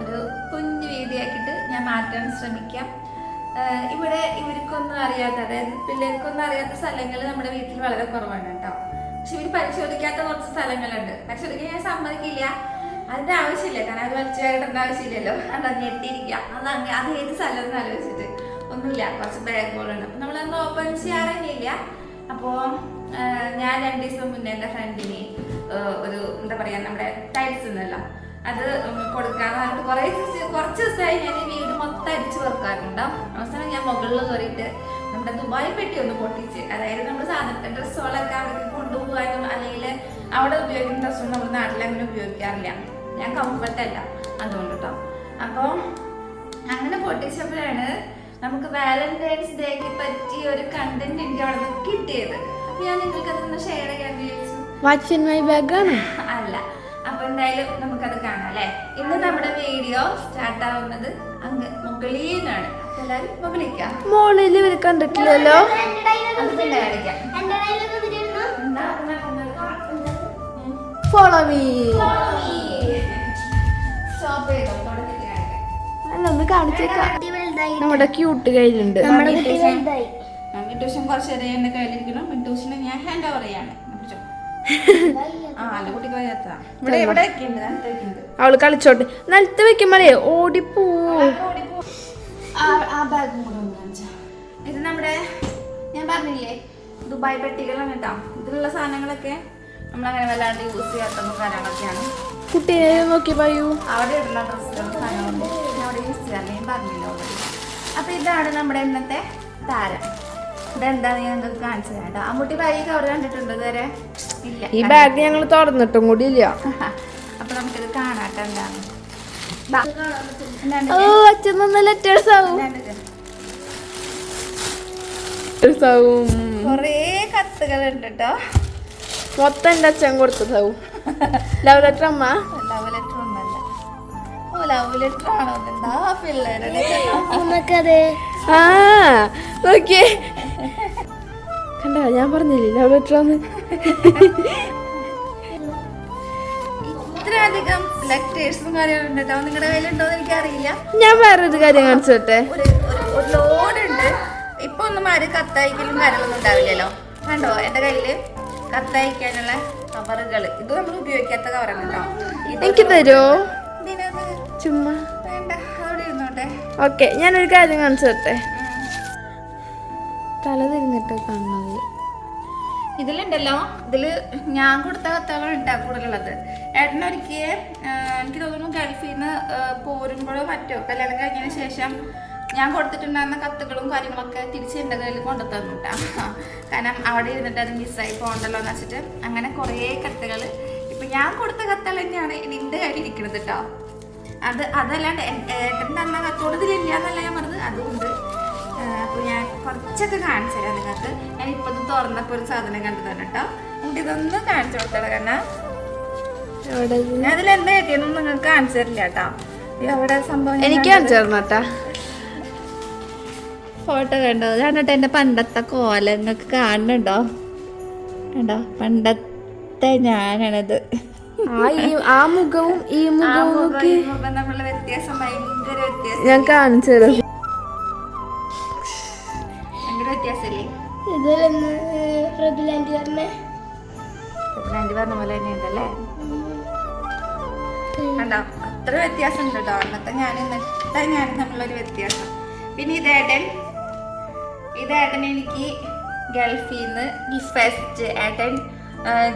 ഒരു കുഞ്ഞു വീതിയാക്കിയിട്ട് ഞാൻ മാറ്റാൻ ശ്രമിക്കാം. ഇവിടെ ഇവർക്കൊന്നും അറിയാത്ത അതായത് പിള്ളേർക്കൊന്നും അറിയാത്ത സ്ഥലങ്ങൾ നമ്മുടെ വീട്ടിൽ വളരെ കുറവാണ് കേട്ടോ. പക്ഷെ ഇവർ പരിശോധിക്കാത്ത കുറച്ച് സ്ഥലങ്ങളുണ്ട്. പരിശോധിക്കാൻ ഞാൻ സമ്മതിക്കില്ല. അതിന്റെ ആവശ്യമില്ല. കാരണം അത് വലിച്ചു കയറേണ്ട ആവശ്യമില്ലല്ലോ. അത് ഞെട്ടിയിരിക്കാം അത് അങ്ങ് അത് ഏത് സ്ഥലം എന്ന് ആലോചിച്ചിട്ട് ഒന്നുമില്ല. കുറച്ച് ബാഗുകളുണ്ട് അപ്പം നമ്മളൊന്നും ഓപ്പൺ ചെയ്യാറേയില്ല അപ്പോൾ ഞാൻ രണ്ട് ദിവസം മുന്നേ എന്റെ ഫ്രണ്ടിനെ ഒരു എന്താ പറയുക നമ്മുടെ ടൈൽസ് ഉണ്ടല്ലോ. അത് കൊടുക്കാന്ന് പറഞ്ഞിട്ട് കുറേ കുറച്ച് ദിവസമായി ഞാൻ ഈ വീട് മൊത്തം അടിച്ചു വെക്കാറുണ്ട്. അവസാനം ഞാൻ മുകളിൽ കയറിയിട്ട് നമ്മുടെ ദുബായ് പെട്ടി ഒന്ന് പൊട്ടിച്ച് അതായത് നമ്മൾ സാധാരണ ഡ്രസ്സുകളൊക്കെ അവിടെ കൊണ്ടുപോകാനും അല്ലെങ്കിൽ അവിടെ ഉപയോഗിക്കുന്ന ഡ്രസ്സൊന്നും നമ്മുടെ നാട്ടിൽ അങ്ങനെ ഉപയോഗിക്കാറില്ല. ഞാൻ കംഫർട്ട് അല്ല അതുകൊണ്ട് കേട്ടോ അപ്പോൾ അങ്ങനെ പൊട്ടിച്ചപ്പോഴാണ് നമുക്ക് വാലന്റൈൻസ് ഡേക്ക് പറ്റിയ ഒരു കണ്ടന്റ് എനിക്ക് അവിടെ നിന്ന് കിട്ടിയത്. ഞാൻ നിങ്ങൾക്ക് അതൊന്ന് ഷെയർ ചെയ്യാൻ വിചാരിച്ചു. വാട്സ് ഇൻ മൈ ആണ്? അല്ല. അപ്പൊ എന്തായാലും നമുക്കത് കാണാം അല്ലെ? ഇന്ന് നമ്മുടെ വീഡിയോ സ്റ്റാർട്ട് ആവുന്നത് അങ്ങ് മുകളിൽ നിന്നാണ് എല്ലാരും എല്ലാവരും മുകളിലേക്കാം മോളിൽ കണ്ടിട്ടില്ലല്ലോ. ഫോളോ മീ സ്റ്റോപ്പ് ചെയ്തോ അല്ല ഒന്ന് കാണിച്ചേക്കാം. നമ്മുടെ ക്യൂട്ട് കയ്യിലുണ്ട്. നമ്മുടെ കുട്ടി വലുതായി. മിട്ടൂഷൻ കുറച്ച് നേരം എന്റെ കയ്യിലിരിക്കണം മിട്ടൂഷിനെ ഞാൻ ഹാൻഡ് ഓവർ ചെയ്യാണ്. ഇവിടെ ഇവിടെ അവൾ കളിച്ചോട്ടെ. നിലത്ത് വെക്കുമ്പോഴേ ഓടിപ്പോ. ആ ബാഗും കൂടെ ഒന്ന് ഇത് നമ്മുടെ ഞാൻ പറഞ്ഞില്ലേ ദുബായ് പെട്ടികളാണ് കേട്ടോ. ഇതിലുള്ള സാധനങ്ങളൊക്കെ നമ്മളങ്ങനെ വല്ലാണ്ട് യൂസ് ചെയ്യാത്ത കാര്യങ്ങളൊക്കെയാണ്. കുട്ടിയെ നോക്കി പറയൂ. അവിടെ ഇടുന്ന ഡ്രസ്സുകളും സാധനങ്ങളുണ്ട് ഞാൻ അവിടെ യൂസ് ചെയ്യാറില്ല. ഞാൻ പറഞ്ഞില്ല അപ്പൊ ഇതാണ് നമ്മുടെ ഇന്നത്തെ താരം. ഇതെന്താന്ന് ഞാൻ നിങ്ങൾക്ക് കാണിച്ചു തരാം കേട്ടോ. അമ്മൂട്ടി ബാഗ് കവർ കണ്ടിട്ടുണ്ട് ഇതുവരെ? ഈ ബാഗ് ഞങ്ങൾ തുറന്നിട്ടും കൂടി ഇല്ല അപ്പൊ നമുക്കിത് കാണാട്ടോ എന്താണ് ഓ അച്ഛൻ നല്ല ലെറ്റേഴ്സ് ആവും ആവും. കുറേ കത്തുകൾ ഉണ്ട് കേട്ടോ മൊത്തം എന്റെ അച്ഛൻ കൊടുത്തതാവും. ലവ് ലെറ്റർ അമ്മ? ലവ് ലെറ്റർ ഒന്നല്ല. ഓ ലവ് ലെറ്റർ ആണോ എന്താ പിള്ളേരുടെ ആ നോക്കിയേ. കണ്ട ഞാൻ പറഞ്ഞില്ലേ ലവ് ലെറ്റർ ആണ്. ഇത്രയധികം ലെറ്റേഴ്സും കാര്യങ്ങളും ഉണ്ട് കേട്ടോ. നിങ്ങളുടെ കയ്യിലുണ്ടോ എന്ന് എനിക്കറിയില്ല. ഞാൻ വേറൊരു കാര്യം കാണിച്ചു ഒരു ലോഡ് ഉണ്ട്. ഇപ്പൊ ഒന്നും ആരും കത്തയക്കലും കാര്യങ്ങളൊന്നും ഉണ്ടാവില്ലല്ലോ. കണ്ടോ എന്റെ കയ്യിൽ കത്തയക്കാനുള്ള കവറുകൾ ഇത് നമ്മൾ ഉപയോഗിക്കാത്ത കവറാണ് കേട്ടോ. എനിക്ക് തരുമോ ചുമ്മാ. വേണ്ട അവിടെ ഇരുന്നോട്ടെ. ഓക്കെ ഞാനൊരു കാര്യം കാണിച്ചു തരട്ടെ? തല തിരിഞ്ഞിട്ട് കാണുന്നത് ഇതിലുണ്ടല്ലോ. ഇതിൽ ഞാൻ കൊടുത്ത കത്തകളുണ്ട് കൂടുതലുള്ളത്. ഏട്ടനൊരിക്കൽ എനിക്ക് തോന്നുന്നു ഗൾഫിൽ നിന്ന് പോരുമ്പോഴോ മറ്റോ കല്യാണം കഴിഞ്ഞതിന് ശേഷം ഞാൻ കൊടുത്തിട്ടുണ്ടായിരുന്ന കത്തുകളും കാര്യങ്ങളൊക്കെ തിരിച്ച് എന്റെ കയ്യിൽ കൊണ്ടു തന്നുട്ടാ കാരണം അവിടെ ഇരുന്നിട്ട് അത് മിസ്സായി പോകണ്ടല്ലോ എന്ന് വെച്ചിട്ട് അങ്ങനെ കുറേ കത്തുകൾ. ഇപ്പം ഞാൻ കൊടുത്ത കത്തുകൾ തന്നെയാണ് എന്റെ കയ്യിൽ ഇരിക്കുന്നത് കേട്ടോ അത് അതല്ലാണ്ട് ഏട്ടൻ തന്ന കത്തോട് എന്നല്ല ഞാൻ പറഞ്ഞത്. അതുകൊണ്ട് അപ്പോൾ ഞാൻ കുറച്ചൊക്കെ കാണിച്ചു തരാം നിങ്ങൾക്ക്. ഞാൻ ഇപ്പൊ ഇത് തുറന്നപ്പോൾ ഒരു സാധനം കണ്ടു തന്നെ കേട്ടോ. എന്നിട്ട് ഇതൊന്നും കാണിച്ചു കൊടുത്തോളൂ കാരണം എന്താ കിട്ടിയെന്നും നിങ്ങൾക്ക് കാണിച്ചു തരില്ല കേട്ടോ. അവിടെ സംഭവം എനിക്ക് കാണിച്ചു തരണം കേട്ടാ ഫോട്ടോ കണ്ടോ? കണ്ടോ എന്റെ പണ്ടത്തെ കോല നിങ്ങൾക്ക് കാണുന്നുണ്ടോ? കണ്ടോ? പണ്ടത്തെ ഞാനാണിത്. ആ ഈ ആ മുഖവും ഈ മുഖവും ഞാൻ കാണിച്ചു തരാം. റബിലാന്റി പറഞ്ഞേ? പോലെ തന്നെ ഉണ്ടല്ലേ? കണ്ടോ? അത്ര വ്യത്യാസം ഉണ്ട് കേട്ടോ. അന്നത്തെ ഞാൻ ഇന്നത്തെ ഞാൻ തമ്മിലൊരു വ്യത്യാസം. പിന്നെ ഇതേട്ടൻ ഇതേട്ടൻ എനിക്ക് ഗൾഫിൽ നിന്ന് ഫസ്റ്റ് ഏട്ടൻ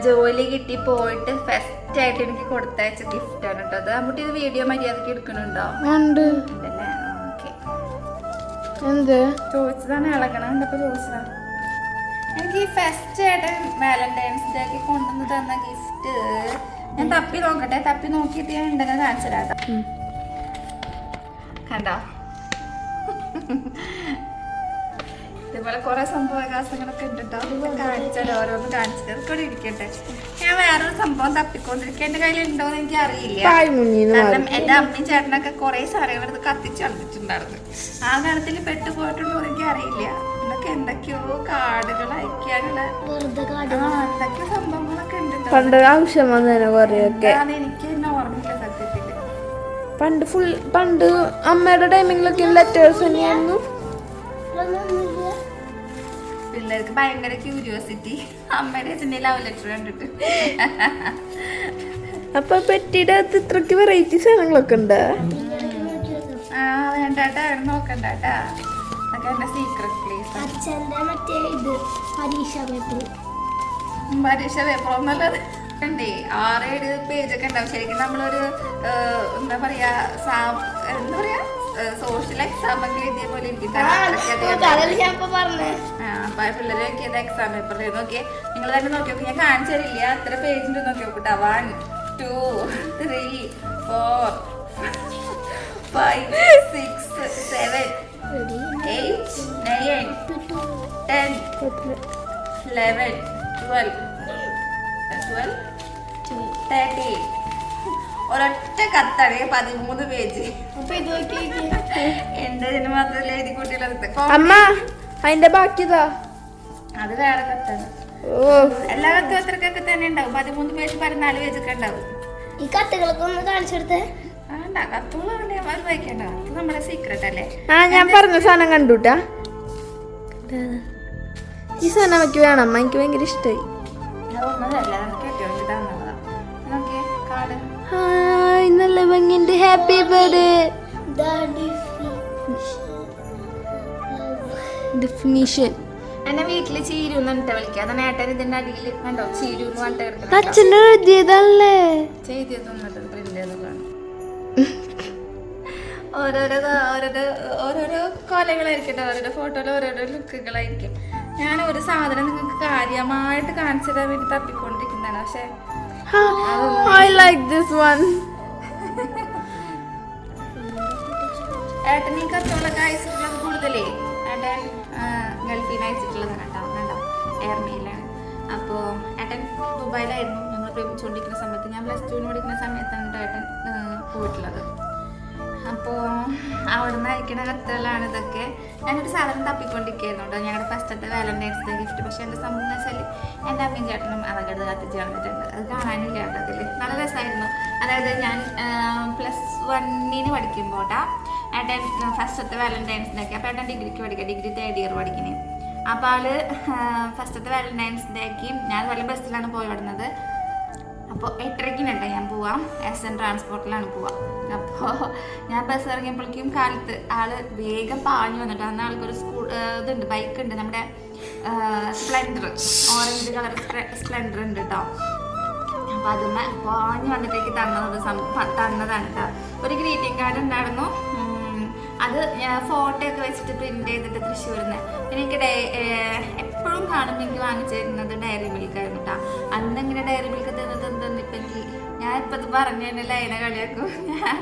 ജോലി കിട്ടി പോയിട്ട് ഫസ്റ്റ് ആയിട്ട് എനിക്ക് കൊടുത്തയച്ച ഗിഫ്റ്റ് ആണ് കേട്ടോ അത്. നമ്മുടെ ഇത് വീഡിയോ മര്യാദയ്ക്ക് എടുക്കണുണ്ടോ ഉണ്ട്. ഉണ്ടല്ലേ? ഓക്കെ എന്ത്? ചോദിച്ചതാണ് ഇളകണം. കണ്ടപ്പോ ചോദിച്ചതാണ്. എനിക്ക് ഈ ഫസ്റ്റ് ആയിട്ട് വാലന്റൈൻസ് ഡേക്ക് കൊണ്ടുവന്ന് തന്ന ഗിഫ്റ്റ് ഞാൻ തപ്പി നോക്കട്ടെ. തപ്പി നോക്കിയിട്ട് ഞാൻ ഉണ്ടെങ്കിൽ കാണിച്ചു. കണ്ടോ? ഇതുപോലെ കുറെ സംഭവവികാസങ്ങളൊക്കെ ഉണ്ട് കേട്ടോ കാണിച്ചാലോ ഓരോന്ന് കാണിച്ചത് അതൊക്കെ ഇരിക്കട്ടെ. ഞാൻ വേറൊരു സംഭവം തപ്പിക്കൊണ്ടിരിക്കുക എന്റെ കയ്യിൽ ഉണ്ടോന്ന് എനിക്ക് അറിയില്ല. കാരണം എന്റെ അമ്മയും ചേട്ടനൊക്കെ കുറെ സാധനങ്ങൾ എടുത്ത് കത്തിച്ച് കളഞ്ഞിട്ടുണ്ടായിരുന്നു. ആ കാലത്തിൽ പെട്ടുപോയിട്ടുണ്ടോ എന്ന് എനിക്ക് അറിയില്ല. എന്നൊക്കെ എന്തൊക്കെയോ കാർഡുകൾ അയക്കാനുള്ള എന്തൊക്കെയോ സംഭവങ്ങളൊക്കെ ഉണ്ട് ട്ടോ. പണ്ട് ആവശ്യം വന്നേനെ കൊറേയൊക്കെ. അതാണ് എനിക്ക് തന്നെ ഓർമ്മയില്ല സത്യത്തിൽ. പണ്ട് ഫുൾ പണ്ട് അമ്മയുടെ ടൈമിങ്ങിലൊക്കെ ലെറ്റേഴ്സ് തന്നെയായിരുന്നു. പിള്ളേർക്ക് ഭയങ്കര ക്യൂരിയോസിറ്റി അമ്മയുടെ അച്ഛന്റെ ലവ് ലെറ്റർ കണ്ടിട്ട്. അപ്പൊ പെട്ടിയുടെ അകത്ത് ഇത്രക്ക് വെറൈറ്റി സാധനങ്ങളൊക്കെ ഉണ്ടോ? ആ വേണ്ടാട്ടാ നോക്കണ്ടാട്ടാ. അതൊക്കെ എന്റെ സീക്രട്ട് പ്ലേസ് അച്ഛന്റെ മറ്റേ ഇത് പരീക്ഷ പേപ്പർ പരീക്ഷ പേപ്പർ ആറേഴ് പേജൊക്കെ ഉണ്ടാവും. ശരിക്കും നമ്മളൊരു എന്താ പറയാ സാ- എന്താ പറയാ സോഷ്യൽ എക്സാം ഒക്കെ എഴുതിയ പോലെ അപ്പൊ പിള്ളേർ നോക്കിയത് എക്സാം പേപ്പർ നോക്കിയേ. നിങ്ങൾ തന്നെ നോക്കി നോക്കി ഞാൻ കാണിച്ചു തരില്ല. എത്ര പേജ് ഉണ്ട് നോക്കി നോക്കട്ടെ one two three four five six seven eight nine ten eleven twelve twelve thirty ഒരൊറ്റ കത്താണ് പതിമൂന്ന് പേജ്. എന്റെ ഇതിന് മാത്രമല്ല എഴുതി കൂട്ടിയുള്ളത്? അമ്മ അതിന്റെ ബാക്കി ഇതാ. അത് വേറെ കത്താണ്. ഓ. എല്ലാ കത്തും അത്രക്കൊക്കെ തന്നെ ഉണ്ടാവും. പതിമൂന്ന് പേജ് പതിനാല് പേജ് ഒക്കെ ഉണ്ടാവും. ഈ കത്തുകളൊക്കെ ഒന്ന് കാണിച്ചെടുത്തേ ആ ഞാൻ പറഞ്ഞ സാധനം കണ്ടുട്ടാ. ഈ സാധനം എനിക്ക് വേണം. എനിക്ക് ഭയങ്കര ഇഷ്ടമായി ഭംഗിന്റെ ഹാപ്പി ബർത്ത്ഡേ ഡെഫിനിഷൻ എന്നെ വീട്ടിൽ ചീരു എന്നിട്ട് വിളിക്കുക അതാണ് ഏട്ടൻ ഇതിന്റെ അടിയിൽ കണ്ടോ? ചീരു എന്ന് പറഞ്ഞിട്ട് അച്ഛന്റെ എഴുതിയതല്ലേ? ചെയ്തത് എന്നിട്ട് പ്രിന്റ് ചെയ്ത് കാണും ഓരോരോ ഓരോരോ ഓരോരോ കൊലകളായിരിക്കട്ടെ. ഓരോരോ ഫോട്ടോയിൽ ഓരോരോ ലുക്കുകളായിരിക്കും ഞാൻ ഒരു സാധനം നിങ്ങൾക്ക് കാര്യമായിട്ട് കാണിച്ചു തരാൻ വേണ്ടി തപ്പിക്കൊണ്ടിരിക്കുന്നതാണ്. പക്ഷെ ഐ ലൈക്ക് ദിസ് വൺ ഏട്ടൻ ഈ കച്ചവടമൊക്കെ അയച്ചിട്ടുള്ളത് കൂടുതലേ. ഏട്ടൻ ഗൾഫിൽ നിന്ന് അയച്ചിട്ടുള്ളത് കേട്ടോ. കണ്ടോ? എയർമെയിലാണ് അപ്പോൾ ഏട്ടൻ ദുബായിലായിരുന്നു. ഞങ്ങൾ പ്രേമിച്ചുകൊണ്ടിരിക്കുന്ന സമയത്ത്. ഞാൻ പ്ലസ് ടുവിന് പഠിക്കുന്ന സമയത്താണ് ഏട്ടൻ പോയിട്ടുള്ളത്. അപ്പോൾ അവിടുന്ന് അയക്കുന്ന കത്തുകളാണ് ഇതൊക്കെ. ഞാനൊരു സാധനം തപ്പിക്കൊണ്ടിരിക്കുകയായിരുന്നു കേട്ടോ ഞങ്ങളുടെ ഫസ്റ്റത്തെ വാലന്റൈൻസ് ഡേ ഗിഫ്റ്റ് പക്ഷേ എന്റെ സംഭവം എന്ന് വെച്ചാൽ എന്റെ അമ്മയും ചേട്ടനും എടുത്ത് കത്തിച്ച് കളഞ്ഞിട്ടുണ്ട് അത് കാണാനില്ല കേട്ടോ അതിൽ നല്ല രസമായിരുന്നു അതായത് ഞാൻ പ്ലസ് വണ്ണിന് പഠിക്കുമ്പോട്ടാ ഏട്ടൻ ഫസ്റ്റത്തെ വാലന്റൈൻസ് ഡേക്ക് ഏട്ടൻ ഡിഗ്രിക്ക് പഠിക്കുക ഡിഗ്രി തേർഡ് ഇയർ പഠിക്കണേ. അപ്പോൾ ആൾ ഫസ്റ്റത്തെ വാലന്റൈൻസ് ഡേക്ക് ഞാൻ വല്ല ബസ്സിലാണ് പോയി വിടുന്നത്. അപ്പോൾ എട്ടരയ്ക്കിനുണ്ട് ഞാൻ പോവാം. എസ് എൻ ട്രാൻസ്പോർട്ടിലാണ് പോവാം. അപ്പോൾ ഞാൻ ബസ് ഇറങ്ങിയപ്പോഴേക്കും കാലത്ത് ആൾ വേഗം പാഞ്ഞു വന്നിട്ട് അന്ന് ആൾക്കൊരു സ്കൂൾ ഇതുണ്ട് ബൈക്ക് ഉണ്ട് നമ്മുടെ സ്പ്ലെൻഡർ. ഓറഞ്ച് കളർ സ്പ്ലെൻഡർ ഉണ്ട് കേട്ടോ അപ്പോൾ അതിന് പാഞ്ഞു വന്നിട്ടേക്ക് തന്നത് തന്നതാണ് കേട്ടോ ഒരു ഗ്രീറ്റിംഗ് കാർഡ് ഉണ്ടായിരുന്നു. അത് ഫോട്ടോ ഒക്കെ വെച്ചിട്ട് പ്രിന്റ് ചെയ്തിട്ട് തൃശ്ശൂരിൽ നിന്ന് എനിക്ക് എപ്പോഴും കാണുമ്പോൾ എനിക്ക് വാങ്ങിച്ചു തരുന്നത് ഡയറി മിൽക്ക് ആയിരുന്നു കേട്ടോ അന്ന് ഇങ്ങനെ ഡയറി മിൽക്ക് തിന്നത് എന്തെന്ന് ഇപ്പം എനിക്ക് ഞാൻ ഇപ്പം ഇത് പറഞ്ഞു തന്നെ ലൈന കളിയാക്കും. ഞാൻ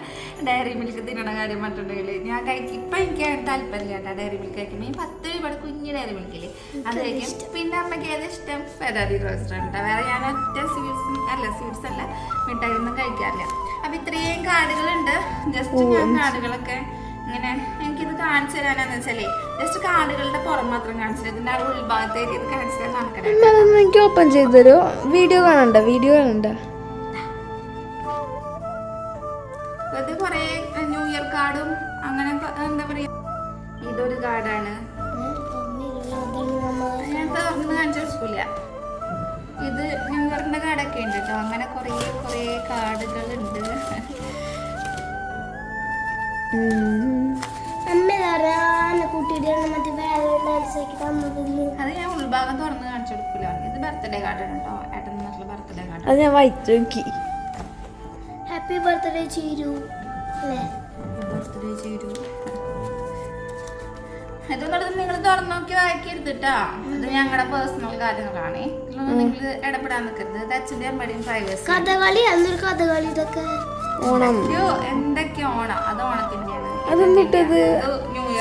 ഡയറി മിൽക്ക് തിന്നണ കാര്യം മറ്റുണ്ടെങ്കിൽ ഞാൻ കഴിക്കും. ഇപ്പം എനിക്ക് താല്പര്യം താല്പര്യമില്ല കേട്ടോ ഡയറി മിൽക്ക് കഴിക്കുമ്പോൾ ഈ പത്ത് രൂപയുടെ കുഞ്ഞ് ഡയറി മിൽക്കിൽ അത് കഴിക്കും. പിന്നെ അമ്മയ്ക്ക് ഏത് ഇഷ്ടം? ഫെറാറി റോസ്റ്റർ കേട്ടോ വേറെ ഞാൻ ഒറ്റ സ്വീറ്റ്സ് അല്ല സ്വീറ്റ്സ് അല്ല മിഠായി ഒന്നും കഴിക്കാറില്ല. അപ്പം ഇത്രയും കാർഡുകളുണ്ട്. ജസ്റ്റ് ഞാൻ കാർഡുകളൊക്കെ ഇങ്ങനെ എനിക്കിത് കാണിച്ചു തരാനാന്ന് വെച്ചാലേ ജസ്റ്റ് കാർഡുകളുടെ പുറം മാത്രം കാണിച്ചു തരാം. ഇതിന്റെ ആ ഉൾഭാഗത്തേക്ക് ഇത് കാണിച്ചു തരാൻ നടക്കണേ എനിക്ക് ഓപ്പൺ ചെയ്ത് തരുമോ വീഡിയോ കാണണ്ട വീഡിയോ കാണണ്ട. അത് കുറേ ന്യൂ ഇയർ കാർഡും അങ്ങനെ എന്താ പറയാ ഇതൊരു കാർഡാണ്. ഞാൻ തുറന്ന് കാണിച്ചു കൊടുക്കില്ല ഇത് ന്യൂ ഇയറിന്റെ കാർഡൊക്കെ ഉണ്ട് കേട്ടോ. അങ്ങനെ കുറേ കുറേ കാർഡുകൾ ഉണ്ട് അമ്മ ധാരാളം കൂട്ടിയിട്ടാണ് മറ്റേ വാലന്റൈൻസ് ആക്കി തന്നതിന് അത് ഞാൻ ഉൾഭാഗം തുറന്ന് കാണിച്ചു കൊടുക്കില്ല ഇത് ബർത്ത്ഡേ കാർഡാണ് കേട്ടോ ഏട്ടൻ ബർത്ത്ഡേ കാർഡ് അത് ഞാൻ വായിച്ചു നോക്കി. ഹാപ്പി ബർത്ത്ഡേ ചീരു അല്ലേ? ബർത്ത്ഡേ ചെയ്തു. ഇതൊന്നും നിങ്ങൾ തുറന്നു നോക്കി വായിക്കരുത് ഇത് ഞങ്ങളുടെ പേഴ്സണൽ കാര്യങ്ങളാണ്. ഇതിലൊന്നും നിങ്ങൾ ഇടപെടാൻ നിൽക്കരുത് ഇത് അച്ഛന്റെ അമ്മയുടെയും പ്രൈവസി കഥകളി അന്നൊരു കഥകളി ഇതൊക്കെ. ഓണം. എന്തൊക്കെയോ ഓണം? അത് ഓണത്തിന്റെയാണ്. അതെന്നിട്ടത്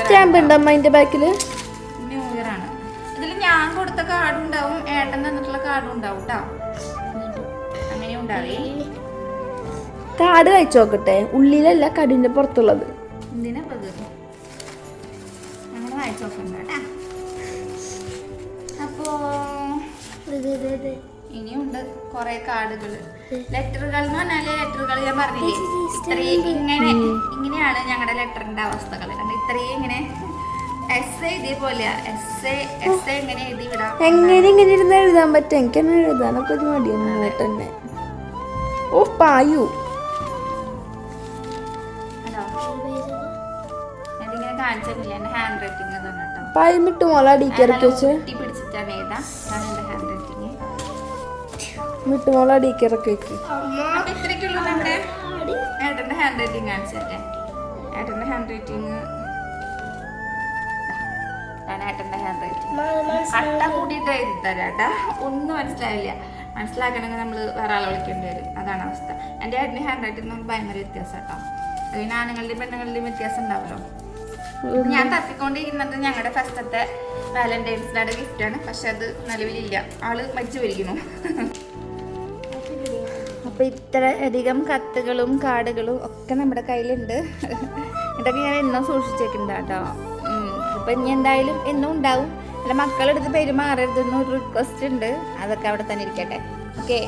സ്റ്റാമ്പ് ഉണ്ട് അമ്മ അതിന്റെ ബാക്കിൽ ന്യൂ ഇയർ ആണ്. കൊടുത്ത കാർഡ് ഉണ്ടാവും. ഏട്ടൻ തന്നിട്ടുള്ള കാർഡും ഉണ്ടാവും കേട്ടോ അങ്ങനെ ഉണ്ടാവേ. കാർഡ് കഴിച്ചു നോക്കട്ടെ. ഉള്ളിലല്ല കടിന്റെ പുറത്തുള്ളത്. അപ്പോ ഇനിയുണ്ട് കൊറേ കാർഡുകൾ ലെറ്ററുകൾ എന്ന് പറഞ്ഞാൽ ലെറ്ററുകൾ ഞാൻ പറഞ്ഞില്ലേ? ഇത്രയും ഇങ്ങനെ ഇങ്ങനെയാണ് ഞങ്ങളുടെ ലെറ്ററിന്റെ അവസ്ഥകൾ കാരണം ഇത്രയും ഇങ്ങനെ S A S A S A എങ്ങനെ എഴുതി വിടാം. എങ്ങനെ ഇങ്ങനെ ഇരുന്ന് എഴുതാൻ പറ്റും? എനിക്ക് തന്നെ എഴുതാനൊക്കെ ഒരു മടിയൊന്നും തന്നെ. ഓ പായു. വിട്ടു മോളെ അടിക്ക് ഇറക്കി വെക്ക് ഏട്ടന്റെ ഹാൻഡ് റൈറ്റിംഗ് കാണിച്ചല്ലേ ഏട്ടന്റെ ഹാൻഡ് റൈറ്റിംഗ് ഞാൻ ഏട്ടന്റെ ഹാൻഡ് റൈറ്റിംഗ് അട്ട കൂട്ടിയിട്ട് എഴുതി തരാട്ടാ ഒന്നും മനസ്സിലാവില്ല മനസ്സിലാക്കണമെങ്കിൽ നമ്മൾ വേറെ ആളെ വിളിക്കേണ്ടി വരും. അതാണ് അവസ്ഥ. എന്റെ ഏട്ടന്റെ ഹാൻഡ് റൈറ്റിംഗ് നമുക്ക് ഭയങ്കര വ്യത്യാസം കേട്ടോ. അതിന് ആണുങ്ങളുടെയും പെണ്ണുങ്ങളുടെയും വ്യത്യാസം ഉണ്ടാവുമല്ലോ ഞാൻ തപ്പിക്കൊണ്ടിരിക്കുന്നത് ഞങ്ങളുടെ ഫസ്റ്റത്തെ വാലന്റൈൻസ് ഡേയുടെ ഗിഫ്റ്റാണ് പക്ഷെ അത് നിലവിലില്ല. ആൾ മരിച്ചു പോയിരിക്കുന്നു അപ്പൊ ഇത്ര അധികം കത്തുകളും കാർഡുകളും ഒക്കെ നമ്മുടെ കയ്യിലുണ്ട്. ഇതൊക്കെ ഞാൻ എന്നും സൂക്ഷിച്ചേക്കുന്നുണ്ട് കേട്ടോ. ഉം. ഇനി എന്തായാലും എന്നും ഉണ്ടാവും. അല്ല മക്കളെടുത്ത് പെരുമാറരുതെന്ന് ഒരു റിക്വസ്റ്റ് ഉണ്ട്. അതൊക്കെ അവിടെ തന്നെ ഇരിക്കട്ടെ. ഓക്കെ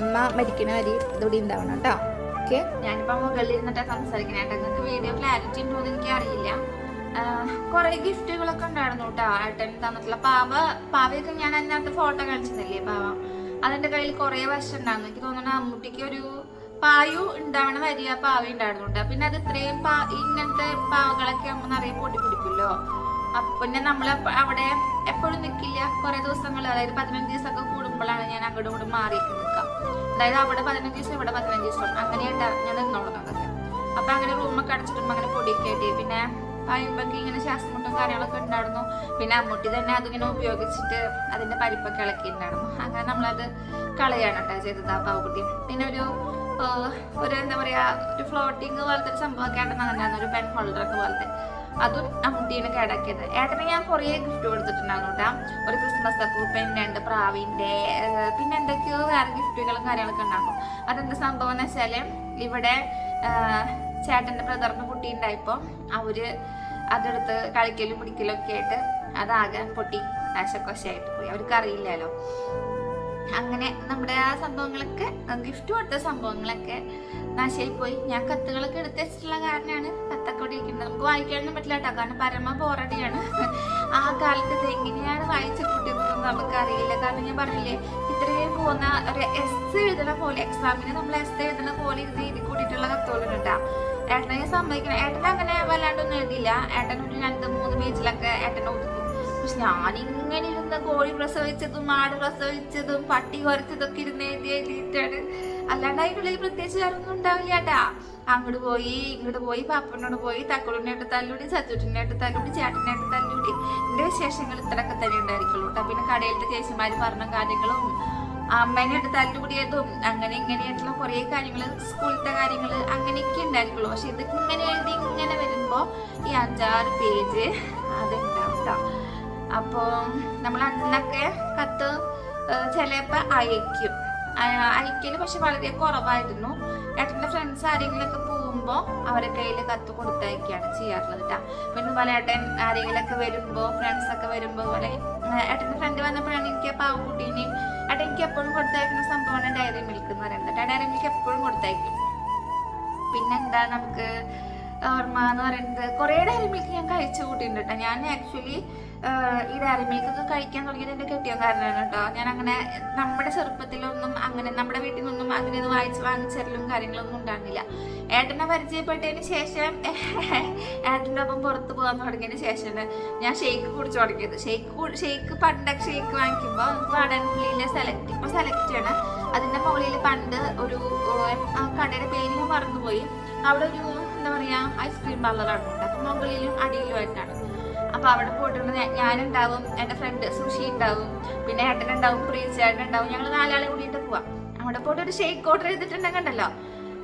അമ്മ മരിക്കണ വരി ഇതുകൂടി ഉണ്ടാവണം കേട്ടോ. ഓക്കെ ഞാനിപ്പോ മുകളിൽ ഇരുന്നിട്ടാ സംസാരിക്കണേ കേട്ടോ. നിങ്ങൾക്ക് വീഡിയോ ക്ലാരിറ്റി ഉണ്ടോ എന്ന് എനിക്കറിയില്ല കുറെ ഗിഫ്റ്റുകളൊക്കെ ഉണ്ടായിരുന്നു കേട്ടോ. ഏട്ടൻ തന്നിട്ടുള്ള പാവ പാവയൊക്കെ ഞാൻ അതിനകത്ത് ഫോട്ടോ കാണിച്ചിരുന്നില്ലേ പാവ? അതിന്റെ കയ്യിൽ കുറെ വശം ഉണ്ടായിരുന്നു എനിക്ക് തോന്നുന്നു അമ്മൂട്ടിക്ക് ഒരു പായു ഉണ്ടാവണ വരിക പാവ ഉണ്ടായിരുന്നുണ്ട്. പിന്നെ അത് ഇത്രയും പാ ഇങ്ങനത്തെ പാവകളൊക്കെ ആകുമ്പോൾ നിറയെ പൊട്ടി പിടിക്കുമല്ലോ. അപ്പൊ പിന്നെ നമ്മൾ അവിടെ എപ്പോഴും നിൽക്കില്ല കുറെ ദിവസങ്ങൾ അതായത് പതിനഞ്ച് ദിവസമൊക്കെ കൂടുമ്പോഴാണ് ഞാൻ അങ്ങോട്ടും ഇങ്ങോട്ടും മാറിയൊക്കെ നിൽക്കാം അതായത് അവിടെ പതിനഞ്ച് ദിവസം ഇവിടെ പതിനഞ്ച് ദിവസം. അങ്ങനെയായിട്ടാണ് ഞാൻ നിന്നോളുന്നതൊക്കെ അപ്പൊ അങ്ങനെ റൂമൊക്കെ അടച്ചിട്ടുമ്പോ അങ്ങനെ പൊടിയൊക്കെ ആയിട്ട്. പിന്നെ പായുമ്പൊക്കെ ഇങ്ങനെ ശ്വാസം മുട്ടും കാര്യങ്ങളൊക്കെ ഉണ്ടായിരുന്നു. പിന്നെ അമ്മൂട്ടി തന്നെ അതിങ്ങനെ ഉപയോഗിച്ചിട്ട് അതിന്റെ പരിപ്പൊക്കെ ഇളക്കിയിട്ടുണ്ടായിരുന്നു. അങ്ങനെ നമ്മളത് കളയാണ് കേട്ടോ ചെയ്തത് ആ പാവക്കുട്ടി. പിന്നെ ഒരു ഒരു എന്താ പറയാ ഒരു ഫ്ലോട്ടിങ് പോലത്തെ ഒരു സംഭവമൊക്കെ ആയിട്ട് നന്നായിരുന്നു ഒരു പെൻ ഹോൾഡറൊക്കെ പോലത്തെ. അതും അമ്മൂട്ടീനെ കേടാക്കിയത്. ഏട്ടന് ഞാൻ കുറേ ഗിഫ്റ്റ് കൊടുത്തിട്ടുണ്ടായിരുന്നു കേട്ടോ. ഒരു ക്രിസ്മസ് അപ്പൂപ്പന്റെ ഉണ്ട് പ്രാവിന്റെ പിന്നെ എന്തൊക്കെയോ വേറെ ഗിഫ്റ്റുകളും കാര്യങ്ങളൊക്കെ ഉണ്ടാക്കും അതെന്താ സംഭവം എന്ന് വെച്ചാൽ ഇവിടെ ചേട്ടന്റെ ബ്രദറിന്റെ കുട്ടി ഉണ്ടായപ്പോൾ അവർ അതെടുത്ത് കളിക്കലും പിടിക്കലും ഒക്കെ ആയിട്ട് അതാകെ പൊട്ടി നാശക്കൊശയായിട്ട് പോയി. അവർക്ക് അറിയില്ലല്ലോ അങ്ങനെ നമ്മുടെ ആ സംഭവങ്ങളൊക്കെ ഗിഫ്റ്റ് കൊടുത്ത സംഭവങ്ങളൊക്കെ നാശമായി പോയി. ഞാൻ കത്തുകളൊക്കെ എടുത്ത് വെച്ചിട്ടുള്ള കാരണമാണ് കത്തൊക്കെ ഇരിക്കുന്നത്. നമുക്ക് വായിക്കാനൊന്നും പറ്റില്ല കേട്ടോ. കാരണം പരമ ബോറടിയാണ് ആ കാലത്ത് ഇത് എങ്ങനെയാണ് വായിച്ചു കൂട്ടുന്നതെന്ന് നമുക്കറിയില്ല. കാരണം ഞാൻ പറഞ്ഞില്ലേ ഇത്രയും പോകുന്ന ഒരു എസ് എഴുതണ പോലെ എക്സാമിന് നമ്മൾ എസ് എഴുതണ പോലെ ഇരുന്ന് എഴുതി കൂട്ടിയിട്ടുള്ള കത്തുകളുണ്ട് കേട്ടോ. ഏട്ടനെ സമ്മതിക്കണം. ഏട്ടൻ അങ്ങനെ വല്ലാണ്ടൊന്നും എഴുതിയില്ല. ഏട്ടൻ ഒരു രണ്ട് മൂന്ന് പേജിലൊക്കെ ഏട്ടനെ ഒതുക്കും. പക്ഷെ ഞാനിങ്ങനെ ഇരുന്ന് കോഴി പ്രസവിച്ചതും ആട് പ്രസവിച്ചതും പട്ടി കുറച്ചതൊക്കെ ഇരുന്ന് എഴുതി എഴുതിയിട്ടാണ്. അല്ലാണ്ട് അതിനുള്ളിൽ പ്രത്യേകിച്ച് വേറെ ഒന്നും ഉണ്ടാവില്ല ഏട്ടാ. അങ്ങോട്ട് പോയി ഇങ്ങോട്ട് പോയി പാപ്പനോട് പോയി തക്കുളിനായിട്ട് തല്ലുടി സച്ചുട്ടിനായിട്ട് തല്ലുടി ചേട്ടനായിട്ട് തല്ലുടി. എന്റെ വിശേഷങ്ങൾ ഇത്രയൊക്കെ തന്നെ ഉണ്ടായിരിക്കുള്ളൂ കേട്ടോ. പിന്നെ കടയിലത്തെ ചേച്ചിമാര് പറഞ്ഞ കാര്യങ്ങളും അമ്മേനായിട്ട് തല്ലുകൂടിയതും അങ്ങനെ ഇങ്ങനെയായിട്ടുള്ള കുറേ കാര്യങ്ങൾ സ്കൂളിലത്തെ കാര്യങ്ങൾ അങ്ങനെയൊക്കെ ഉണ്ടായിരിക്കുള്ളൂ. പക്ഷെ ഇത് ഇങ്ങനെ എഴുതി ഇങ്ങനെ വരുമ്പോൾ ഈ അഞ്ചാറ് പേജ് അതുണ്ടാവും അപ്പോൾ നമ്മൾ അന്നൊക്കെ കത്ത് ചിലപ്പോൾ അയക്കും. അയക്കൽ പക്ഷെ വളരെ കുറവായിരുന്നു. ഏട്ടന്റെ ഫ്രണ്ട്സ് ആരെങ്കിലുമൊക്കെ പോകുമ്പോൾ അവരെ കയ്യിൽ കത്ത് കൊടുത്തയക്കുകയാണ് ചെയ്യാറുള്ളത് കേട്ടോ പിന്നെ പോലെ ഏട്ടൻ ആരെങ്കിലൊക്കെ ഫ്രണ്ട്സ് ഒക്കെ വരുമ്പോൾ പോലെ ഏട്ടന്റെ ഫ്രണ്ട് വന്നപ്പോഴാണ് എനിക്ക് ആ പാവക്കുട്ടീനെയും ഏട്ടൻ എനിക്ക് എപ്പോഴും കൊടുത്തയക്കുന്ന സംഭവമാണ് ഡയറി മിൽക്ക് എന്ന് പറയുന്നത് ഡയറി മിൽക്ക് എപ്പോഴും കൊടുത്തയക്കും. പിന്നെന്താ നമുക്ക് ഓർമ്മ എന്ന് പറയുന്നത് കുറേ ഡയറി മിൽക്ക് ഞാൻ കഴിച്ചു കൂട്ടിയിട്ടുണ്ട് കേട്ടോ ഞാൻ ആക്ച്വലി ഈ ഡയറി മിൽക്ക് ഒക്കെ കഴിക്കാൻ തുടങ്ങിയത് എന്റെ കെട്ടിയ കാരണമാണ് കേട്ടോ. ഞാൻ അങ്ങനെ നമ്മുടെ ചെറുപ്പത്തിലൊന്നും അങ്ങനെ നമ്മുടെ വീട്ടിൽ നിന്നൊന്നും അങ്ങനെ വായിച്ച് വാങ്ങിച്ചരലും കാര്യങ്ങളൊന്നും ഉണ്ടാകുന്നില്ല ഏട്ടനെ പരിചയപ്പെട്ടതിന് ശേഷം ഏട്ടന്റെ ഒപ്പം പുറത്ത് പോകാൻ തുടങ്ങിയതിന് ശേഷം ഞാൻ ഷേക്ക് കുടിച്ചു തുടങ്ങിയത്. ഷേക്ക് ഷേക്ക് പണ്ടൊക്കെ ഷേക്ക് വാങ്ങിക്കുമ്പോൾ നമുക്ക് വാടാനുള്ളിൽ സെലക്ട് ഇപ്പോൾ സെലക്ട് ആണ്. അതിന്റെ മുകളിൽ പണ്ട് ഒരു ആ കടയുടെ പേര് മറന്നുപോയി. അവിടെ ഒരു എന്താ പറയാ ഐസ്ക്രീം പാർലറാണ് മുകളിലും അടിയിലുമായിട്ടാണ് അപ്പൊ അവിടെ പോയിട്ടുണ്ട് ഞാനുണ്ടാവും എന്റെ ഫ്രണ്ട് സുഷി ഉണ്ടാവും പിന്നെ ഏട്ടനുണ്ടാവും ഉണ്ടാവും ഞങ്ങൾ നാലാളെ കൂടിയിട്ട് പോവാം. അവിടെ പോയിട്ട് ഒരു ഷേക്ക് ഓർഡർ ചെയ്തിട്ടുണ്ടെങ്കിൽ ഉണ്ടല്ലോ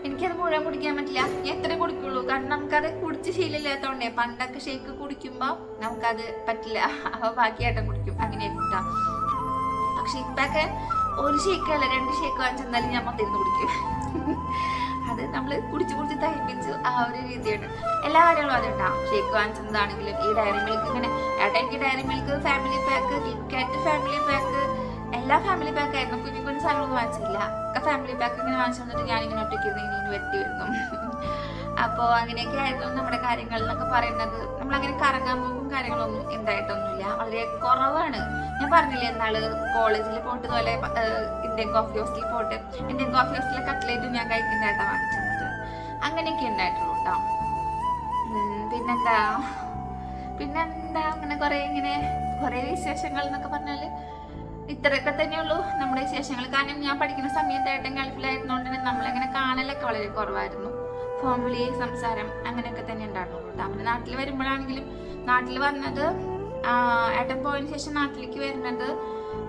എനിക്കത് മുഴുവൻ കുടിക്കാൻ പറ്റില്ല. ഞാൻ എത്ര കുടിക്കുള്ളൂ? കാരണം നമുക്കത് കുടിച്ച് ശീലമില്ലാത്തതുകൊണ്ടേ പണ്ടൊക്കെ ഷേക്ക് കുടിക്കുമ്പോൾ നമുക്കത് പറ്റില്ല. അപ്പോൾ ബാക്കി ഏട്ടൻ കുടിക്കും. അങ്ങനെ കിട്ടാം പക്ഷെ ഇപ്പൊക്കെ ഒരു ഷേക്ക് അല്ല രണ്ട് ഷേക്ക് വാങ്ങിച്ചെന്നാലും ഞാൻ മത്തിരുന്ന് കുടിക്കും. അത് നമ്മൾ കുടിച്ച് കുടിച്ച് തയ്പ്പിച്ചു ആ ഒരു രീതിയാണ്. എല്ലാ കാര്യങ്ങളും അതുണ്ടാവും ഷേക്ക് വാങ്ങിച്ചതാണെങ്കിലും ഈ ഡയറി മിൽക്ക് ഇങ്ങനെ ഏട്ടാ എനിക്ക് Dairy Milk family pack KitKat family pack എല്ലാ ഫാമിലി പാക്ക് ആയിരുന്നു. കുഞ്ഞു കുഞ്ഞു സാധനങ്ങളൊന്നും വാങ്ങിച്ചില്ല ഒക്കെ ഫാമിലി പാക്ക് ഇങ്ങനെ വാങ്ങിച്ചു തന്നിട്ട് ഞാനിങ്ങനെ ഒറ്റയ്ക്ക് ഇരുന്ന് ഇനി വെട്ടി വരുന്നു. അപ്പോൾ അങ്ങനെയൊക്കെ ആയിരുന്നു നമ്മുടെ കാര്യങ്ങൾ എന്നൊക്കെ പറയുന്നത് നമ്മൾ അങ്ങനെ കറങ്ങാൻ പോകും കാര്യങ്ങളൊന്നും ഉണ്ടായിട്ടൊന്നുമില്ല വളരെ കുറവാണ്. ഞാൻ പറഞ്ഞില്ലേ എന്നാൾ കോളേജിൽ പോയിട്ട് പോലെ ഇന്ത്യൻ കോഫി ഹൗസിൽ പോയിട്ട് ഇന്ത്യൻ കോഫി ഹൗസിലെ കട്ട്ലേറ്റും ഞാൻ കഴിക്കുന്നതായിട്ടാണ് വാങ്ങിച്ചത് അങ്ങനെയൊക്കെ ഉണ്ടായിട്ടുള്ളൂ കേട്ടോ. പിന്നെന്താ? പിന്നെന്താ? അങ്ങനെ കുറെ ഇങ്ങനെ കുറെ വിശേഷങ്ങൾ എന്നൊക്കെ പറഞ്ഞാൽ ഇത്രയൊക്കെ തന്നെയുള്ളൂ നമ്മുടെ വിശേഷങ്ങൾ. കാരണം ഞാൻ പഠിക്കുന്ന സമയത്തായിട്ടും ഗൾഫിലായിരുന്നോണ്ട് തന്നെ നമ്മളങ്ങനെ കാണലൊക്കെ വളരെ കുറവായിരുന്നു. ഫോൺ സംസാരം അങ്ങനെയൊക്കെ തന്നെ ഉണ്ടായിരുന്നു. നമ്മുടെ നാട്ടിൽ വരുമ്പോഴാണെങ്കിലും നാട്ടിൽ വന്നത് ഏട്ടൻ പോയതിനു ശേഷം നാട്ടിലേക്ക് വരുന്നത്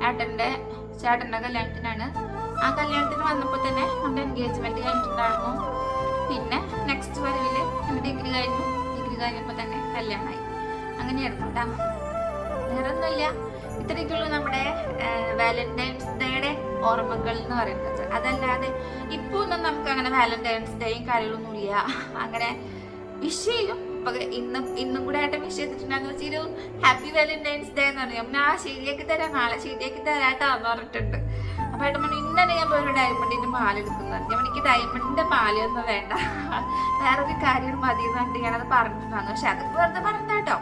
ഏട്ടന്റെ ചേട്ടന്റെ കല്യാണത്തിനാണ്. ആ കല്യാണത്തിന് വന്നപ്പോൾ തന്നെ നമ്മുടെ എൻഗേജ്മെന്റ് കഴിഞ്ഞിട്ടുണ്ടായിരുന്നു. പിന്നെ നെക്സ്റ്റ് വരവിൽ എന്റെ ഡിഗ്രി കഴിഞ്ഞു. ഡിഗ്രി കഴിഞ്ഞപ്പോൾ തന്നെ കല്യാണമായി. അങ്ങനെയായിരുന്നു കേട്ടോ. വേറെ ഒന്നുമില്ല ഇത്രയൊക്കെയുള്ളൂ നമ്മുടെ വാലന്റൈൻസ് ഡേയുടെ ഓർമ്മകൾ എന്ന് പറയുന്നത്. അതല്ലാതെ ഇപ്പോൾ ഒന്നും നമുക്ക് അങ്ങനെ വാലന്റൈൻസ് ഡേയും കാര്യങ്ങളൊന്നും ഇല്ല. അങ്ങനെ വിഷ് ചെയ്യും. ഇന്ന് ഇന്നും കൂടെ ആയിട്ട് വിഷ് ചെയ്തിട്ടുണ്ടെന്ന് വെച്ചൊരു ഹാപ്പി വാലന്റൈൻസ് ഡേ എന്ന് പറയും. ഞാൻ ശരിയാക്കി തരാം നാളെ ശരിയാക്കി തരാട്ടാന്ന് പറഞ്ഞിട്ടുണ്ട്. അപ്പൊ ഏട്ടൻ പറഞ്ഞു ഇന്നലെ ഞാൻ പോയി ഡയമണ്ടിന്റെ പാൽ എടുക്കുന്നത് ഞാൻ എനിക്ക് ഡയമണ്ടിന്റെ പാലൊന്നും വേണ്ട. വേറൊരു കാര്യം മതി എന്ന് ഞാനത് പറഞ്ഞിട്ടുണ്ടായിരുന്നു. പക്ഷെ അതൊക്കെ വെറുതെ പറഞ്ഞാട്ടോ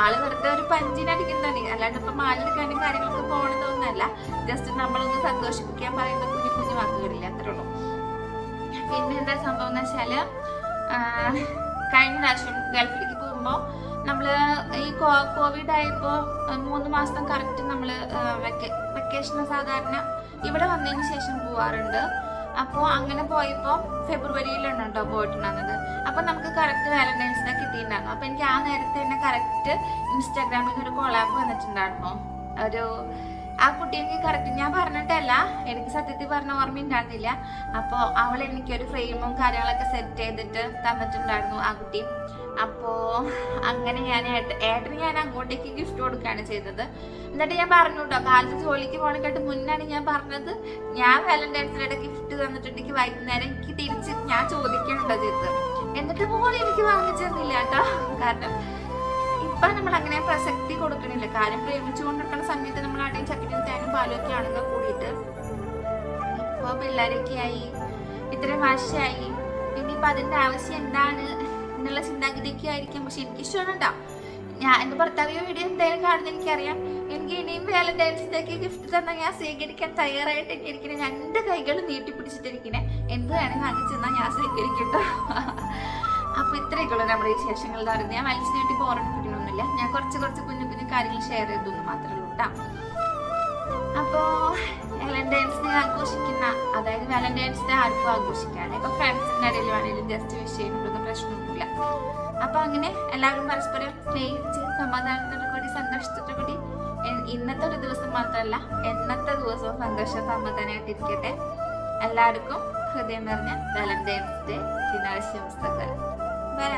ആൾ വെറുതെ ഒരു പഞ്ചിനടിക്കുന്നതാണ്. അല്ലാണ്ട് ഇപ്പൊ മാലെടുക്കാനും കാര്യങ്ങളൊക്കെ പോകണമെന്നൊന്നല്ല ജസ്റ്റ് നമ്മളൊന്ന് സന്തോഷിപ്പിക്കാൻ പറയുന്ന കുഞ്ഞു കുഞ്ഞു വാക്കുകളില്ല അത്രേ ഉള്ളൂ. പിന്നെ എന്താ സംഭവം എന്ന് വെച്ചാൽ കഴിഞ്ഞ പ്രാവശ്യം ഗൾഫിലേക്ക് പോകുമ്പോൾ നമ്മൾ ഈ കോവിഡ് ആയപ്പോ മൂന്ന് മാസം കറക്റ്റ് നമ്മൾ വെക്കേഷൻ സാധാരണ ഇവിടെ വന്നതിന് ശേഷം പോവാറുണ്ട്. അപ്പോൾ അങ്ങനെ പോയപ്പോൾ ഫെബ്രുവരിയിലാണ് കേട്ടോ പോയിട്ടുണ്ടായിരുന്നത് അപ്പോൾ നമുക്ക് കറക്റ്റ് വാലന്റൈൻസ് ഡേ കിട്ടിയിട്ടുണ്ടായിരുന്നു. അപ്പോൾ എനിക്ക് ആ നേരത്തെ തന്നെ കറക്റ്റ് ഇൻസ്റ്റാഗ്രാമിൽ ഒരു കൊളാബ് വന്നിട്ടുണ്ടായിരുന്നു. ഒരു ആ കുട്ടി എനിക്ക് കറക്റ്റ് ഞാൻ പറഞ്ഞിട്ടല്ല എനിക്ക് സത്യത്തിൽ പറഞ്ഞ ഓർമ്മ ഉണ്ടായിരുന്നില്ല. അപ്പോൾ അവൾ എനിക്കൊരു ഫ്രെയിമും കാര്യങ്ങളൊക്കെ സെറ്റ് ചെയ്തിട്ട് തന്നിട്ടുണ്ടായിരുന്നു ആ കുട്ടി. അപ്പോൾ അങ്ങനെ ഞാൻ ഏട്ട ഏട്ടന് ഞാൻ അങ്ങോട്ടേക്ക് ഗിഫ്റ്റ് കൊടുക്കുകയാണ് ചെയ്തത്. എന്നിട്ട് ഞാൻ പറഞ്ഞു കേട്ടോ കാലത്ത് ജോലിക്ക് പോകണക്കായിട്ട് മുന്നാണ് ഞാൻ പറഞ്ഞത്. ഞാൻ വാലന്റൈൻസ് ഡേയുടെ ഗിഫ്റ്റ് തന്നിട്ടുണ്ടെങ്കിൽ വൈകുന്നേരം എനിക്ക് തിരിച്ച് ഞാൻ ചോദിക്കണുണ്ടോ ചെയ്തത്. എന്നിട്ട് പോലും എനിക്ക് വാങ്ങിച്ചു തന്നില്ല കേട്ടോ കാരണം ഇപ്പൊ നമ്മൾ അങ്ങനെ പ്രസക്തി കൊടുക്കണില്ല. കാര്യം പ്രേമിച്ചു കൊണ്ടിരിക്കുന്ന സമയത്ത് നമ്മൾ അടയും ചക്കരയും തേനും പാലും ഒക്കെ ആണെങ്കിൽ കൂടിയിട്ട്. ഇപ്പൊ പിള്ളേരൊക്കെ ആയി. ഇത്രയും വാശിയായി ഇനിയിപ്പോ അതിന്റെ ആവശ്യം എന്താണ്? എന്നുള്ള ചിന്താഗതിയൊക്കെ ആയിരിക്കും. പക്ഷെ എനിക്ക് ഇഷ്ടമാണ് ഞാൻ എന്റെ ഭർത്താവ് വീഡിയോ എന്തായാലും കാണുന്ന എനിക്കറിയാം. എനിക്ക് ഇനിയും വാലന്റൈൻസ് ഡേക്ക് ഗിഫ്റ്റ് തന്നാൽ ഞാൻ സ്വീകരിക്കാൻ തയ്യാറായിട്ട് എനിക്ക് ഇരിക്കണേ രണ്ട് കൈകളും നീട്ടിപ്പിടിച്ചിട്ടിരിക്കണേ എന്ത് വേണമെങ്കിൽ വാങ്ങിച്ചെന്നാൽ ഞാൻ സ്വീകരിക്കട്ടോ അപ്പൊ ഇത്രയൊക്കെയുള്ളൂ നമ്മുടെ വിശേഷങ്ങൾ എന്ന് പറയുന്നത്. ഞാൻ വലിച്ചു നീട്ടി പോറടിപ്പിക്കണമൊന്നുമില്ല ഞാൻ കുറച്ച് കുറച്ച് കുഞ്ഞു കുഞ്ഞു കാര്യങ്ങൾ ഷെയർ ചെയ്തു മാത്രമേ ഉള്ളൂ കേട്ടോ അപ്പോ വാലന്റൈൻസ് ഡേ ആഘോഷിക്കുന്ന അതായത് വാലന്റൈൻസ് ഡേ ആർക്കും ആഘോഷിക്കാണ് ഇപ്പൊ ഫ്രണ്ട്സിന്റെ ഇടയിൽ വേണേലും ജസ്റ്റ് വിഷ് പ്രശ്നമൊന്നുമില്ല. അപ്പൊ അങ്ങനെ എല്ലാവരും പരസ്പരം സ്നേഹിച്ച് സമാധാനത്തോടു കൂടി സന്തോഷത്തോടു കൂടി ഇന്നത്തെ ഒരു ദിവസം മാത്രമല്ല എന്നത്തെ ദിവസവും സന്തോഷ സമാധാനമായിട്ടിരിക്കട്ടെ എല്ലാവർക്കും ഹൃദയം നിറഞ്ഞ വാലന്റൈൻസ് ഡേ ദിനാശംസകൾ. ബൈ